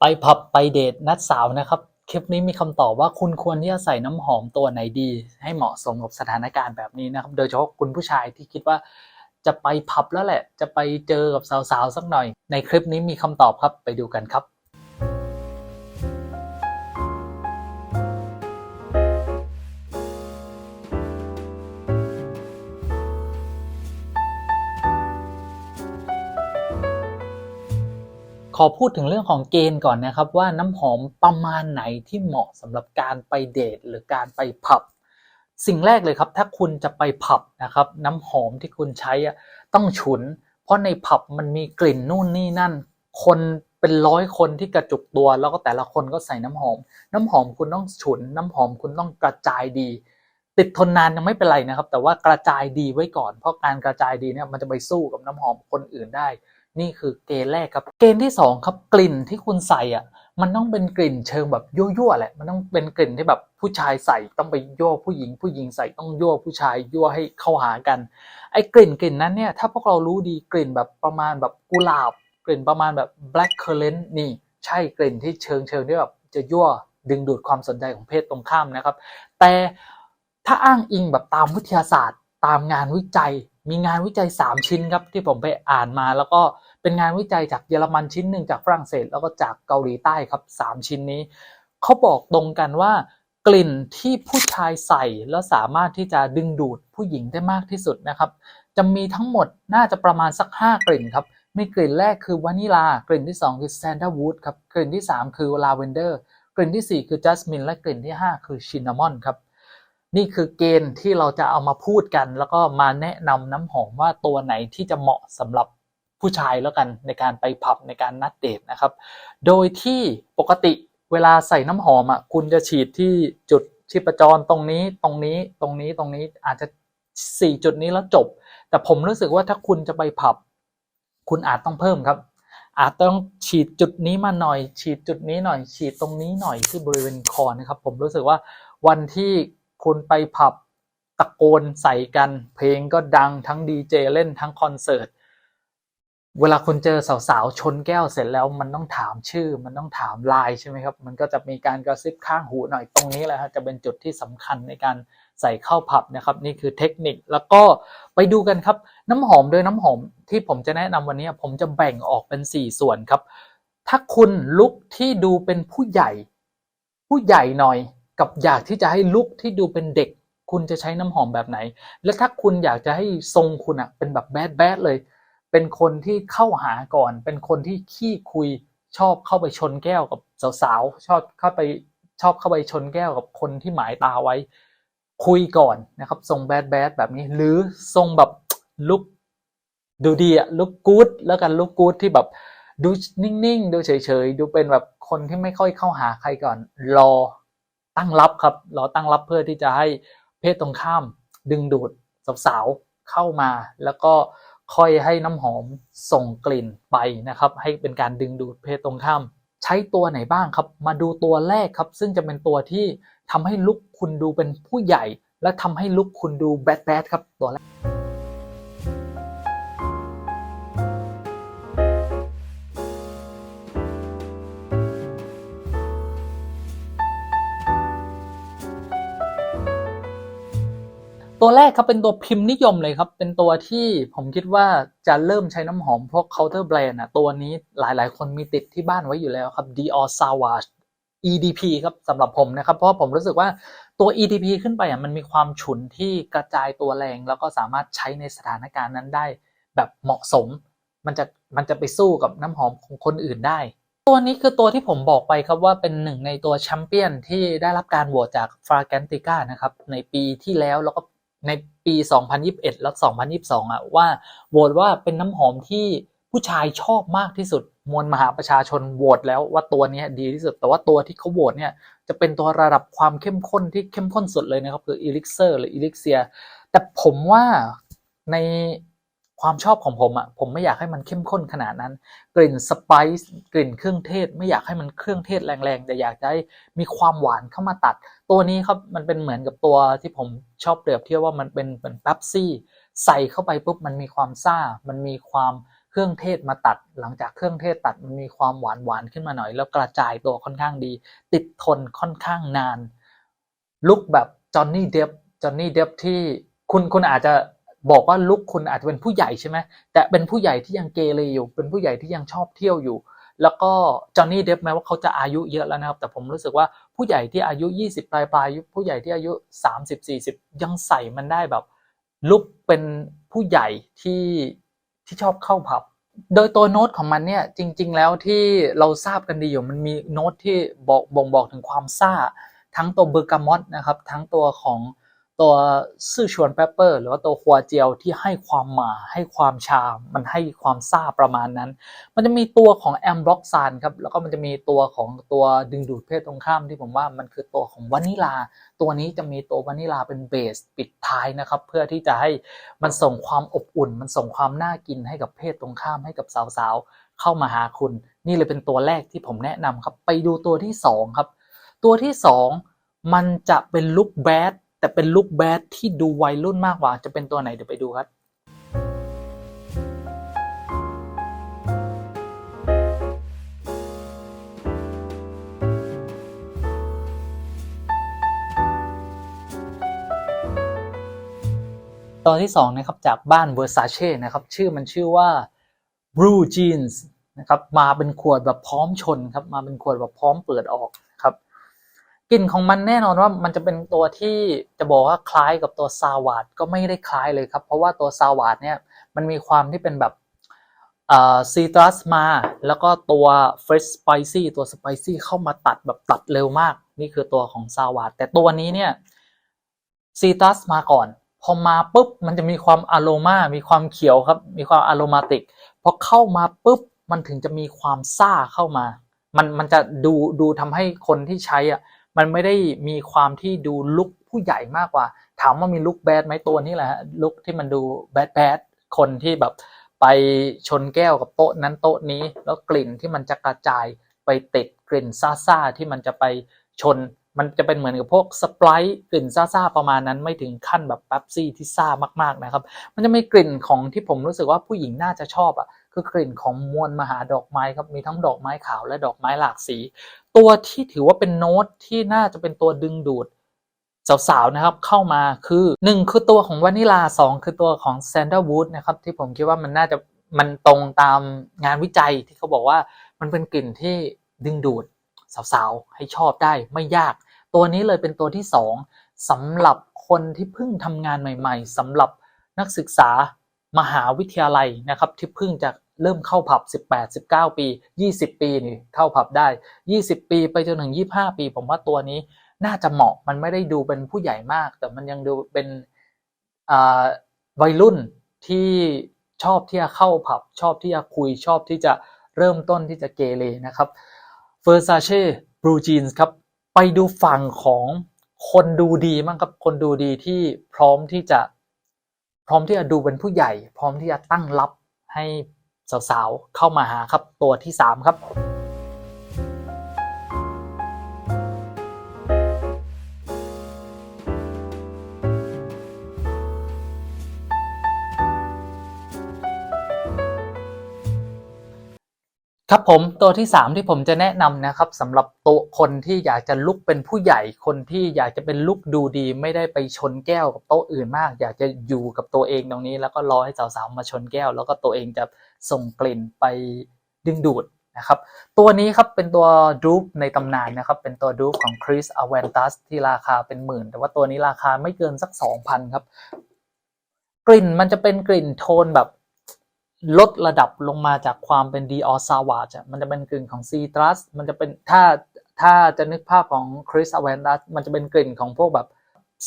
ไปผับไปเดทนัดสาวนะครับ คลิปนี้มีคำตอบว่าคุณควรที่จะใส่น้ำหอมตัวไหนดี ให้เหมาะสมกับสถานการณ์แบบนี้นะครับ โดยเฉพาะคุณผู้ชายที่คิดว่าจะไปผับแล้วแหละ จะไปเจอกับสาวๆสักหน่อย ในคลิปนี้มีคำตอบครับไปดูกันครับ ขอพูดถึงเรื่องของเกณฑ์ก่อนนะครับ ว่าน้ำหอมประมาณไหนที่เหมาะสำหรับการไปเดทหรือการไปผับ สิ่งแรกเลยครับ ถ้าคุณจะไปผับนะครับ น้ำหอมที่คุณใช้อะต้องฉุน เพราะในผับมันมีกลิ่นนู่นนี่นั่น คนเป็นร้อยคนที่กระจุกตัว แล้วก็แต่ละคนก็ใส่น้ำหอม น้ำหอมคุณต้องฉุน น้ำหอมคุณต้องกระจายดี ติดทนนานยังไม่เป็นไรนะครับ แต่ว่ากระจายดีไว้ก่อน เพราะการกระจายดีเนี่ยมันจะไปสู้กับน้ำหอมคนอื่นได้ นี่คือเกณฑ์แรกครับ เกณฑ์ที่สองครับกลิ่นที่คุณใส่อะมันต้องเป็นกลิ่นเชิงแบบยั่วๆแหละ มันต้องเป็นกลิ่นที่แบบผู้ชายใส่ต้องไปยั่วผู้หญิง ผู้หญิงใส่ต้องยั่วผู้ชายยั่วให้เข้าหากัน ไอ้กลิ่นกลิ่นนั้นเนี่ยถ้าพวกเรารู้ดีกลิ่นแบบประมาณแบบกุหลาบ กลิ่นประมาณแบบ black currant นี่ใช่กลิ่นที่เชิงเชิงที่แบบจะยั่วดึงดูดความสนใจของเพศตรงข้ามนะครับ แต่ถ้าอ้างอิงแบบตามวิทยาศาสตร์ ตามงานวิจัย มีงานวิจัย 3 ชิ้นครับที่ผมไปอ่านมา แล้วก็เป็นงานวิจัยจากเยอรมันชิ้นหนึ่งจากฝรั่งเศส แล้วก็จากเกาหลีใต้ครับ 3 ชิ้นนี้เขาบอกตรงกันว่ากลิ่นที่ผู้ชายใส่แล้วสามารถที่จะดึงดูดผู้หญิงได้มากที่สุดนะครับจะมีทั้งหมดน่าจะประมาณสัก 5 กลิ่นครับมีกลิ่นแรกคือวานิลากลิ่นที่ 2 คือแซนด์วูดครับกลิ่นที่ 3 คือลาเวนเดอร์กลิ่นที่ 4 คือจัสมินและกลิ่นที่ 5 คือชินนามอนครับ นี่คือเกณฑ์ที่เราจะเอามาพูดกัน แล้วก็มาแนะนำน้ำหอมว่าตัวไหนที่จะเหมาะสำหรับผู้ชายแล้วกันในการไปผับในการนัดเดทนะครับ โดยที่ปกติเวลาใส่น้ำหอมอะคุณจะฉีดที่จุดชีพจรตรงนี้ตรงนี้ตรงนี้ตรงนี้อาจจะสี่จุดนี้แล้วจบ แต่ผมรู้สึกว่าถ้าคุณจะไปผับ คุณอาจต้องเพิ่มครับ อาจต้องฉีดจุดนี้มาหน่อย ฉีดจุดนี้หน่อย ฉีดตรงนี้หน่อยที่บริเวณคอนะครับ ผมรู้สึกว่าวันที่ คุณไปผับตะโกนใส่กัน เพลงก็ดังทั้งดีเจเล่นทั้งคอนเสิร์ต เวลาคุณเจอสาวๆ ชนแก้วเสร็จแล้วมันต้องถามชื่อ มันต้องถามไลน์ใช่ไหมครับ มันก็จะมีการกระซิบข้างหูหน่อยตรงนี้แหละครับจะเป็นจุดที่สำคัญในการใส่เข้าผับนะครับ นี่คือเทคนิคแล้วก็ไปดูกันครับ น้ำหอมโดยน้ำหอมที่ผมจะแนะนำวันนี้ผมจะแบ่งออกเป็น 4 ส่วนครับ ถ้าคุณลุกที่ดูเป็นผู้ใหญ่ ผู้ใหญ่หน่อย กับอยากที่จะให้ลุกที่ดูเป็นเด็ก คุณจะใช้น้ำหอมแบบไหน และถ้าคุณอยากจะให้ทรงคุณอะเป็นแบบแบดแบดเลย เป็นคนที่เข้าหาก่อน เป็นคนที่ขี้คุยชอบเข้าไปชนแก้วกับสาวๆชอบเข้าไปชอบเข้าไปชนแก้วกับคนที่หมายตาไว้ คุยก่อนนะครับทรงแบดแบดแบบนี้ หรือทรงแบบลุกดูดีอะลุกกู๊ดแล้วกันลุกกู๊ดที่แบบดูนิ่งๆ ดูเฉยๆ ดูเป็นแบบคนที่ไม่ค่อยเข้าหาใครก่อน รอ ตั้งรับครับ เรอตั้งรับเพื่อที่จะให้เพศตรงข้ามดึงดูดสาวๆเข้ามา แล้วก็ค่อยให้น้ำหอมส่งกลิ่นไปนะครับ ให้เป็นการดึงดูดเพศตรงข้าม ใช้ตัวไหนบ้างครับ มาดูตัวแรกครับ ซึ่งจะเป็นตัวที่ทำให้ลุกคุณดูเป็นผู้ใหญ่ และทำให้ลุกคุณดูแบดแบดครับตัวแรก ตัวแรกครับเป็นตัวพิมพ์นิยมเลยครับ เป็นตัวที่ผมคิดว่าจะเริ่มใช้น้ำหอมพวก counter brand นะตัวนี้หลายๆ คนมีติดที่บ้านไว้อยู่แล้วครับ Dior Sauvage EDP ครับสำหรับผมนะครับ เพราะผมรู้สึกว่าตัว EDP ขึ้นไปอะมันมีความฉุนที่กระจายตัวแรง แล้วก็สามารถใช้ในสถานการณ์นั้นได้ แบบเหมาะสม มันจะมันจะไปสู้กับน้ำหอมของคนอื่นได้ ตัวนี้คือตัวที่ผมบอกไปครับว่าเป็นหนึ่งในตัวแชมเปี้ยนที่ได้รับการโหวตจาก Fragrantica นะครับในปีที่แล้วแล้วก็ ในปี 2021 และ 2022อะว่าโหวตว่าเป็นน้ำหอมที่ผู้ชายชอบมากที่สุด มวลมหาประชาชนโหวตแล้วว่าตัวนี้ดีที่สุด แต่ว่าตัวที่เขาโหวตเนี่ยจะเป็นตัวระดับความเข้มข้นที่เข้มข้นสุดเลยนะครับ คือเอลิกเซอร์หรือเอลิกเซียแต่ผมว่าใน ความชอบของผมอะผมไม่อยากให้มันเข้มข้นขนาดนั้น กลิ่นสไปซ์กลิ่นเครื่องเทศ ไม่อยากให้มันเครื่องเทศแรงๆ แต่อยากจะให้มีความหวานเข้ามาตัด ตัวนี้ครับมันเป็นเหมือนกับตัวที่ผมชอบเปรียบเทียบว่ามันเป็นเป็นแป๊บซี่ใส่เข้าไปปุ๊บมันมีความซ่า มันมีความเครื่องเทศมาตัด หลังจากเครื่องเทศตัดมันมีความหวานหวานขึ้นมาหน่อย แล้วกระจายตัวค่อนข้างดี ติดทนค่อนข้างนานลุกแบบจอห์นนี่เดฟจอห์นนี่เดฟที่คุณคุณอาจจะ บอกว่าลุกคุณอาจจะเป็นผู้ใหญ่ใช่ไหมแต่เป็นผู้ใหญ่ที่ยังเกเรอยู่ เป็นผู้ใหญ่ที่ยังชอบเที่ยวอยู่ แล้วก็จอห์นนี่เดฟแม้ว่าเขาจะอายุเยอะแล้วนะครับ แต่ผมรู้สึกว่าผู้ใหญ่ที่อายุ 20 ปลายปลายๆผู้ใหญ่ที่อายุ 30 40 ยังใส่มันได้แบบ ลุกเป็นผู้ใหญ่ที่ที่ชอบเข้าผับ โดยตัวโน้ตของมันเนี่ยจริง ๆ แล้วที่เราทราบกันดีอยู่มันมีโน้ตที่บอกบ่งบอกถึงความซ่า ทั้งตัวเบอร์กามอตนะครับทั้งตัวของ ตัวซื่อชวนเปปเปอร์ หรือว่าตัวคัวเจียวที่ให้ความหมาให้ความชา มันให้ความซาประมาณนั้น มันจะมีตัวของแอมบล็อกซานครับ แล้วก็มันจะมีตัวของตัวดึงดูดเพศตรงข้ามที่ผมว่ามันคือตัวของวานิลา ตัวนี้จะมีตัววานิลาเป็นเบสปิดท้ายนะครับ เพื่อที่จะให้มันส่งความอบอุ่น มันส่งความน่ากินให้กับเพศตรงข้ามให้กับสาวๆ เข้ามาหาคุณ นี่เลยเป็นตัวแรกที่ผมแนะนำครับ ไปดูตัวที่สองครับ ตัวที่สองมันจะเป็นลุคแบด แต่เป็นลุคแบดที่ดูวัยรุ่นมากกว่า จะเป็นตัวไหนเดี๋ยวไปดูครับตัวที่สองนะครับจากบ้าน Versace นะครับ ชื่อมันชื่อว่า Blue Jeans นะครับ มาเป็นขวดแบบพร้อมชนครับ มาเป็นขวดแบบพร้อมเปิดออก กลิ่นของมันแน่นอนว่ามันจะเป็นตัวที่จะบอกว่าคล้ายกับตัวซาวาดก็ไม่ได้คล้ายเลยครับ เพราะว่าตัวซาวาดเนี่ยมันมีความที่เป็นแบบซีตรัสมา แล้วก็ตัวเฟรชสไปซี่ตัวสไปซี่เข้ามาตัดแบบตัดเร็วมาก นี่คือตัวของซาวาดแต่ตัวนี้เนี่ยซีตรัสมาก่อน พอมาปุ๊บมันจะมีความอโรมา มีความเขียวครับ มีความอโรมาติกพอเข้ามาปุ๊บมันถึงจะมีความซ่าเข้ามา มันมันจะดูดูทำให้คนที่ใช้อะ มันไม่ได้มีความที่ดูลุกผู้ใหญ่มากกว่า ถามว่ามีลุกแบดไหมตัวนี้แหละลุกที่มันดูแบดแบดคนที่แบบไปชนแก้วกับโต๊ะนั้นโต๊ะนี้ แล้วกลิ่นที่มันจะกระจายไปติดกลิ่นซ่าที่มันจะไปชน มันจะเป็นเหมือนกับพวกสไปร์กลิ่นซ่าประมาณนั้นไม่ถึงขั้นแบบแป๊บซี่ที่ซ่ามากๆนะครับ มันจะมีกลิ่นของที่ผมรู้สึกว่าผู้หญิงน่าจะชอบอะคือกลิ่นของมวลมหาดอกไม้ครับมีทั้งดอกไม้ขาวและดอกไม้หลากสี ตัวที่ถือว่าเป็นโน้ตที่น่าจะเป็นตัวดึงดูดสาวๆนะครับเข้ามาคือ 1 คือตัวของวานิลา 2 คือตัวของแซนเดอร์วูดนะครับที่ผมคิดว่ามันน่าจะมันตรงตามงานวิจัยที่เขาบอกว่ามันเป็นกลิ่นที่ดึงดูดสาวๆให้ชอบได้ไม่ยาก ตัวนี้เลยเป็นตัวที่ 2สำหรับคนที่เพิ่งทำงานใหม่ ๆสำหรับนักศึกษามหาวิทยาลัยนะครับที่เพิ่งจะ เริ่มเข้าผับ 18 19 ปี 20 ปีนี่เข้าผับได้ 20 ปีไปจนถึง 25 ปี ผมว่าตัวนี้น่าจะเหมาะมันไม่ได้ดูเป็นผู้ใหญ่มาก แต่มันยังดูเป็นวัยรุ่นที่ชอบที่จะเข้าผับ ชอบที่จะคุยชอบที่จะเริ่มต้นที่จะเกเรนะครับ Versace Blue Jeans ครับไปดูฝั่งของคนดูดีมั้งครับคนดูดีที่พร้อมที่จะ พร้อมที่จะดูเป็นผู้ใหญ่ พร้อมที่จะตั้งรับให้ สาวๆเข้ามาหาครับตัวที่ 3 ครับ ครับผมตัวที่ 3 ที่ผมจะแนะนำนะครับสำหรับตัวคนที่อยากจะลุกเป็นผู้ใหญ่คนที่อยากจะเป็นลุกดูดี ไม่ได้ไปชนแก้วกับโต๊ะอื่นมาก อยากจะอยู่กับตัวเองตรงนี้ แล้วก็รอให้สาวๆมาชนแก้ว แล้วก็ตัวเองจะส่งกลิ่นไปดึงดูดนะครับตัวนี้ครับเป็นตัวดูปในตำนานนะครับเป็นตัวดูปของคริสอเวนตัสที่ราคาเป็นหมื่น แต่ว่าตัวนี้ราคาไม่เกินสัก 2,000 ครับ กลิ่นมันจะเป็นกลิ่นโทนแบบ ลดระดับลงมาจากความเป็นดีออซาวาจมันจะเป็นกลิ่นของซีตรัสมันจะเป็นถ้าถ้าจะนึกภาพของคริสอเวนตัสมันจะเป็นกลิ่นของพวกแบบ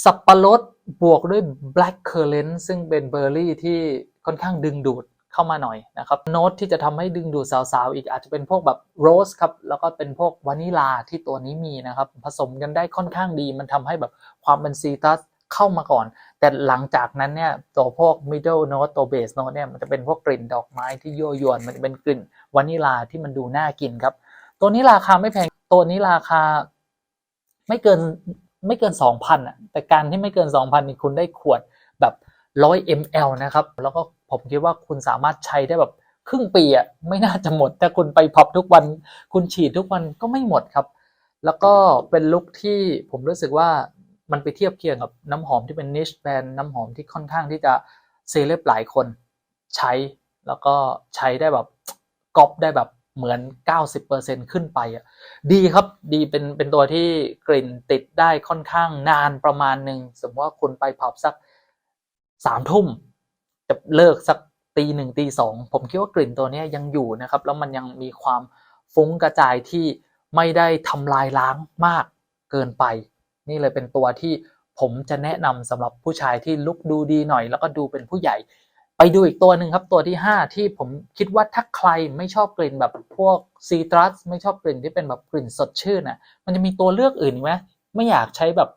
สับปะรดบวกด้วย black currant ซึ่งเป็นเบอร์รี่ที่ค่อนข้างดึงดูดเข้ามาหน่อยนะครับ โน้ตที่จะทำให้ดึงดูดสาวๆ อีกอาจจะเป็นพวกแบบโรสครับ แล้วก็เป็นพวกวานิลาที่ตัวนี้มีนะครับ ผสมกันได้ค่อนข้างดี มันทำให้แบบความเป็นซีตรัส เข้ามาก่อน แต่หลังจากนั้นเนี่ยตัวพวก middle note ตัว base note เนี่ยมันจะเป็นพวกกลิ่นดอกไม้ที่ยั่วยวนมันจะเป็นกลิ่นวานิลาที่มันดูน่ากินครับ ตัวนี้ราคาไม่แพงตัวนี้ราคาไม่เกินไม่เกิน2,000อะแต่การที่ไม่เกิน2,000นี่คุณได้ขวดแบบ100 ml นะครับ แล้วก็ผมคิดว่าคุณสามารถใช้ได้แบบครึ่งปีอะไม่น่าจะหมดถ้าคุณไปพับทุกวัน คุณฉีดทุกวันก็ไม่หมดครับ แล้วก็เป็นลุคที่ผมรู้สึกว่า มันไปเทียบเคียงกับน้ำหอมที่เป็นนิชแบรนด์น้ำหอมที่ค่อนข้างที่จะเซเลบหลายคนใช้แล้วก็ใช้ได้แบบก๊อปได้แบบเหมือน 90%ขึ้นไปอะดีครับดีเป็นเป็นตัวที่กลิ่นติดได้ค่อนข้างนานประมาณหนึ่งสมมติว่าคุณไปผับสักสามทุ่มจะเลิกสักตีหนึ่งตีสองผมคิดว่ากลิ่นตัวนี้ยังอยู่นะครับ แล้วมันยังมีความฟุ้งกระจายที่ไม่ได้ทำลายล้างมากเกินไป นี่เลยเป็นตัวที่ผมจะแนะนำสำหรับผู้ชายที่ลุกดูดีหน่อย แล้วก็ดูเป็นผู้ใหญ่ ไปดูอีกตัวหนึ่งครับตัวที่ 5 ที่ผมคิดว่าถ้าใครไม่ชอบกลิ่นแบบพวกซีตรัสไม่ชอบกลิ่นที่เป็นแบบกลิ่นสดชื่นอะมันจะมีตัวเลือกอื่นไหมไม่อยากใช้แบบ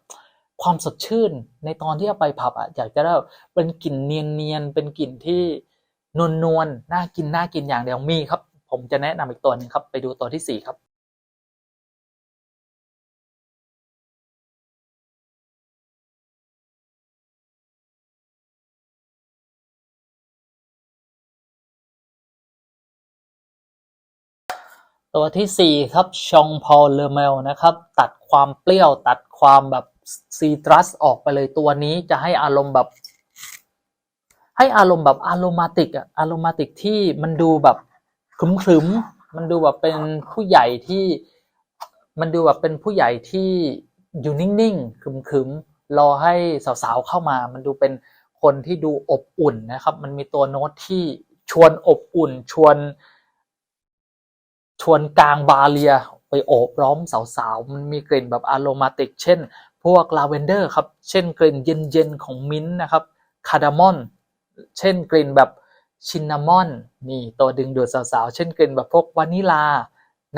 ความสดชื่นในตอนที่เอาไปผับอะอยากจะได้เป็นกลิ่นเนียนๆเป็นกลิ่นที่นวลนวลๆน่ากินน่ากินอย่างเดียวมีครับ ผมจะแนะนำอีกตัวหนึ่งครับ ไปดูตัวที่4ครับ ตัวที่ 4 ครับชองพอลเลอร์เมลนะครับ ตัดความเปรี้ยวตัดความแบบซีตรัสออกไปเลยตัวนี้จะให้อารมณ์แบบ ให้อารมณ์แบบอารมาติกอะอารมาติกที่มันดูแบบครึมครึมมันดูแบบเป็นผู้ใหญ่ที่มันดูแบบเป็นผู้ใหญ่ที่อยู่นิ่งๆครึมๆรอให้สาวๆเข้ามา มันดูเป็นคนที่ดูอบอุ่นนะครับ มันมีตัวโน้ตที่ชวนอบอุ่นชวน วนกลางบาเลียไปโอบล้อมสาวๆ มันมีกลิ่นแบบอารมาติก เช่น พวกลาเวนเดอร์ครับ เช่นกลิ่นเย็นๆ ของมิ้นท์นะครับ คาร์ดามอน เช่นกลิ่นแบบชินนามอน นี่ตัวดึงดูดสาวๆ เช่นกลิ่นแบบพวกวานิลา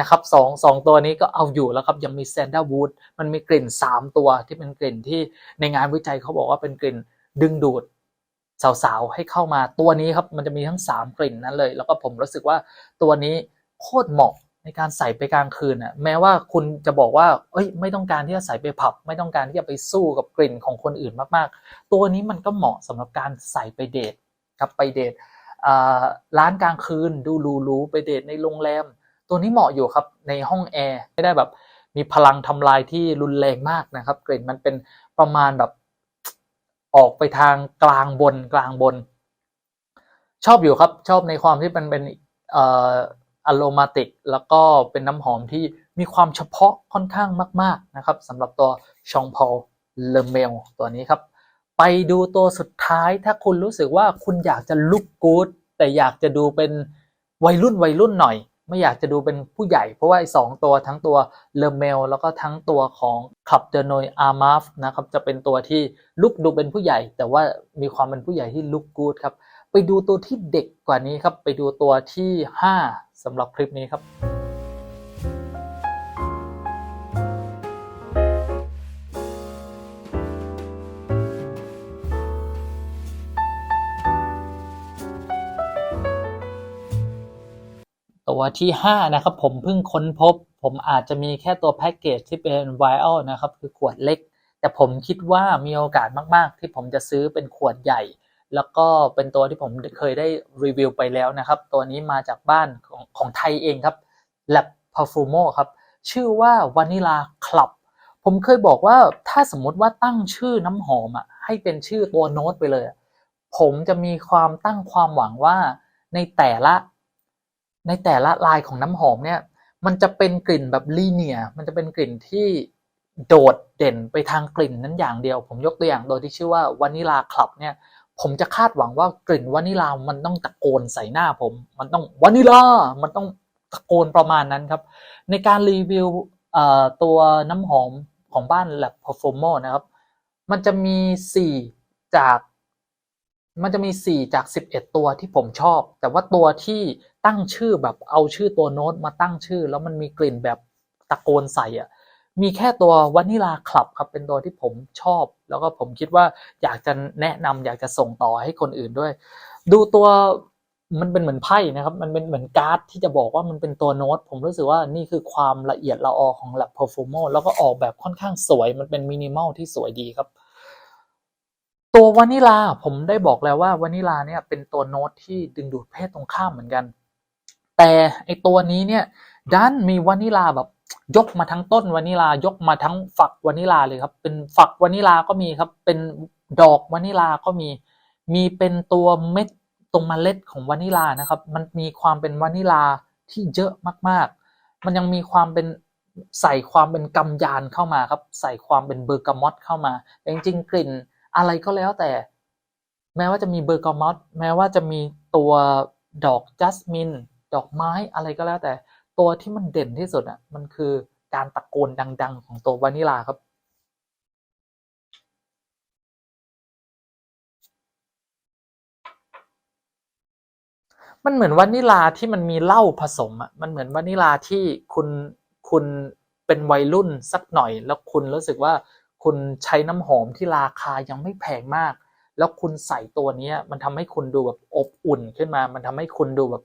นะครับสองสองตัวนี้ก็เอาอยู่แล้วครับ ยังมีแซนด้าวูด มันมีกลิ่นสามตัวที่เป็นกลิ่นที่ในงานวิจัยเขาบอกว่าเป็นกลิ่นดึงดูดสาวๆ ให้เข้ามาตัวนี้ครับ มันจะมีทั้งสามกลิ่นนั้นเลย แล้วก็ผมรู้สึกว่าตัวนี้ โคตรเหมาะในการใส่ไปกลางคืนอะแม้ว่าคุณจะบอกว่า เอ้ย ไม่ต้องการที่จะใส่ไปผับ ไม่ต้องการที่จะไปสู้กับกลิ่นของคนอื่นมากๆ ตัวนี้มันก็เหมาะสำหรับการใส่ไปเดทครับไปเดทอ่าร้านกลางคืนดูหรูไปเดทในโรงแรม ตัวนี้เหมาะอยู่ครับในห้องแอร์ไม่ได้แบบมีพลังทำลายที่รุนแรงมากนะครับ กลิ่นมันเป็นประมาณแบบออกไปทางกลางบนกลางบน ชอบอยู่ครับชอบในความที่มันเป็นเอ่อ อโรมาติกแล้วก็เป็นน้ำหอมที่มีความเฉพาะค่อนข้างมาก ๆนะครับสำหรับตัวชองพอลเลเมลตัวนี้ครับ ไปดูตัวสุดท้ายถ้าคุณรู้สึกว่าคุณอยากจะลุกกู๊ดแต่อยากจะดูเป็นวัยรุ่นวัยรุ่นหน่อย ไม่อยากจะดูเป็นผู้ใหญ่ เพราะว่าไอ้สองตัวทั้งตัวเลเมลแล้วก็ทั้งตัวของขับเดโนยอาร์มาฟนะครับจะเป็นตัวที่ลุกดูเป็นผู้ใหญ่ แต่ว่ามีความเป็นผู้ใหญ่ที่ลุกกู๊ดครับไปดูตัวที่เด็กกว่านี้ครับไปดูตัวที่ 5 สำหรับคลิปนี้ครับตัวที่ 5 นะครับ ผมเพิ่งค้นพบ ผมอาจจะมีแค่ตัวแพ็กเกจที่เป็นไวโอนะครับ คือขวดเล็ก แต่ผมคิดว่ามีโอกาสมาก ๆ ที่ผมจะซื้อเป็นขวดใหญ่ แล้วก็เป็นตัวที่ผมเคยได้รีวิวไปแล้วนะครับ ตัวนี้มาจากบ้านของของไทยเองครับ Lab Perfumo ครับ ชื่อว่า Vanilla Club ผมเคยบอกว่าถ้าสมมติว่าตั้งชื่อน้ำหอมอะให้เป็นชื่อตัวโน้ตไปเลย ผมจะมีความตั้งความหวังว่าในแต่ละ ในแต่ละลายของน้ำหอมเนี่ย มันจะเป็นกลิ่นแบบลีเนีย มันจะเป็นกลิ่นที่โดดเด่นไปทางกลิ่นนั้นอย่างเดียว ผมยกตัวอย่างโดยที่ชื่อว่าวานิลาคลับเนี่ย ผมจะคาดหวังว่ากลิ่นวานิลามันต้องตะโกนใส่หน้าผม มันต้องวานิลา มันต้องตะโกนประมาณนั้นครับ ในการรีวิวตัวน้ำหอมของบ้าน Lab Perfumo นะครับ มันจะมี 4 จาก มันจะมี 4 จาก 11 ตัวที่ผมชอบ แต่ว่าตัวที่ตั้งชื่อแบบเอาชื่อตัวโน้ตมาตั้งชื่อ แล้วมันมีกลิ่นแบบตะโกนใส่อะ มีแค่ตัววานิลาคลับครับเป็นตัวที่ผมชอบ แล้วก็ผมคิดว่าอยากจะแนะนำอยากจะส่งต่อให้คนอื่นด้วย ดูตัวมันเป็นเหมือนไพ่นะครับ มันเป็นเหมือนการ์ดที่จะบอกว่ามันเป็นตัวโน้ต ผมรู้สึกว่านี่คือความละเอียดละออของ Lab Perfumo แล้วก็ออกแบบค่อนข้างสวย มันเป็นมินิมอลที่สวยดีครับ ตัววานิลาผมได้บอกแล้วว่าวานิลาเนี่ยเป็นตัวโน้ตที่ดึงดูดเพศตรงข้ามเหมือนกัน แต่ไอตัวนี้เนี่ย ดันมีวานิลาแบบยกมาทั้งต้นวานิลายกมาทั้งฝักวานิลาเลยครับ เป็นฝักวานิลาก็มีครับ เป็นดอกวานิลาก็มี มีเป็นตัวเม็ดตรงมเมล็ดของวานิลานะครับ มันมีความเป็นวานิลาที่เยอะมากๆ มันยังมีความเป็นใส่ความเป็นกำยานเข้ามาครับ ใส่ความเป็นเบอร์กามอตเข้ามาแต่จริงๆกลิ่นอะไรก็แล้วแต่ แม้ว่าจะมีเบอร์กามอตแม้ว่าจะมีตัวดอกจัสมินดอกไม้อะไรก็แล้วแต่ ตัวที่มันเด่นที่สุดอะ มันคือการตะโกนดัง ๆ ของตัววานิลาครับมันเหมือนวานิลาที่มันมีเหล้าผสมอะ มันเหมือนวานิลาที่คุณคุณเป็นวัยรุ่นสักหน่อย แล้วคุณรู้สึกว่าคุณใช้น้ำหอมที่ราคายังไม่แพงมาก แล้วคุณใส่ตัวเนี้ย มันทำให้คุณดูแบบอบอุ่นขึ้นมา มันทำให้คุณดูแบบ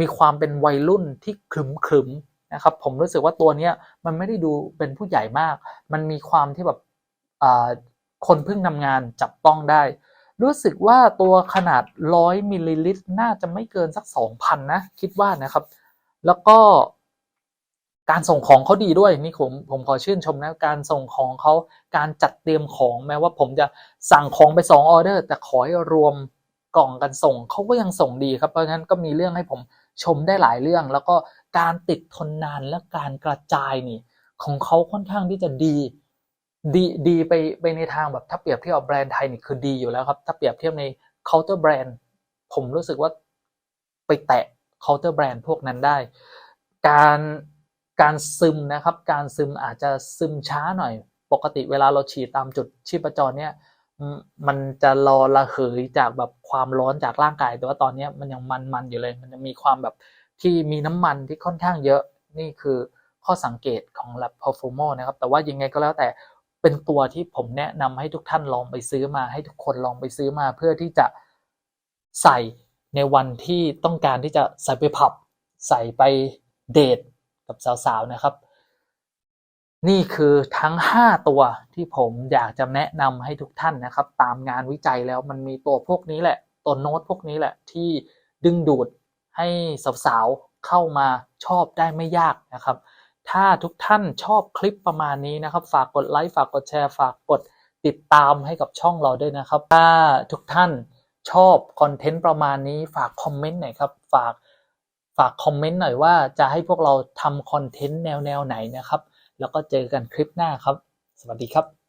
มีความเป็นวัยรุ่นที่ขรึมขรึมๆนะครับผมรู้สึกว่าตัวเนี้ยมันไม่ได้ดูเป็นผู้ใหญ่มาก มันมีความที่แบบคนเพิ่งทำงานจับต้องได้ รู้สึกว่าตัวขนาดร้อยมิลลิลิตรน่าจะไม่เกินสักสองพันนะ คิดว่านะครับ แล้วก็การส่งของเขาดีด้วยนี่ผมผมขอชื่นชมนะการส่งของเขาการจัดเตรียมของแม้ว่าผมจะสั่งของไปสองออเดอร์ แต่ขอให้รวมกล่องกันส่งเขาก็ยังส่งดีครับเพราะฉะนั้นก็มีเรื่องให้ผม ชมได้หลายเรื่อง แล้วก็การติดทนนานและการกระจายนี่ ของเขาค่อนข้างที่จะดี ดีดีไปไปในทางแบบถ้าเปรียบเทียบแบรนด์ไทยนี่คือดีอยู่แล้วครับ ถ้าเปรียบเทียบในเคาน์เตอร์แบรนด์ผมรู้สึกว่าไปแตะเคาน์เตอร์แบรนด์พวกนั้นได้ การการซึมนะครับ การซึมอาจจะซึมช้าหน่อย ปกติเวลาเราฉีดตามจุดชีพจรเนี่ย มันจะรอระเหยจากแบบความร้อนจากร่างกาย แต่ว่าตอนนี้มันยังมันๆอยู่เลย มันยังมีความแบบที่มีน้ำมันที่ค่อนข้างเยอะ นี่คือข้อสังเกตของ Lab Perfumo นะครับ แต่ว่ายังไงก็แล้วแต่เป็นตัวที่ผมแนะนำให้ทุกท่านลองไปซื้อมา ให้ทุกคนลองไปซื้อมา เพื่อที่จะใส่ในวันที่ต้องการที่จะใส่ไปผับ ใส่ไปเดทกับสาวๆนะครับ นี่คือทั้ง 5 ตัวที่ผมอยากจะแนะนำให้ทุกท่านนะครับ ตามงานวิจัยแล้วมันมีตัวพวกนี้แหละ ตัวโน้ตพวกนี้แหละ ที่ดึงดูดให้สาวๆเข้ามาชอบได้ไม่ยากนะครับ ถ้าทุกท่านชอบคลิปประมาณนี้นะครับ ฝากกดไลค์ฝากกดแชร์ ฝากกดติดตามให้กับช่องเราด้วยนะครับ ถ้าทุกท่านชอบคอนเทนต์ประมาณนี้ฝากคอมเมนต์หน่อยครับ ฝากฝากคอมเมนต์หน่อยว่าจะให้พวกเราทำคอนเทนต์แนวแนวไหนนะครับ แล้วก็เจอกันคลิปหน้าครับ สวัสดีครับ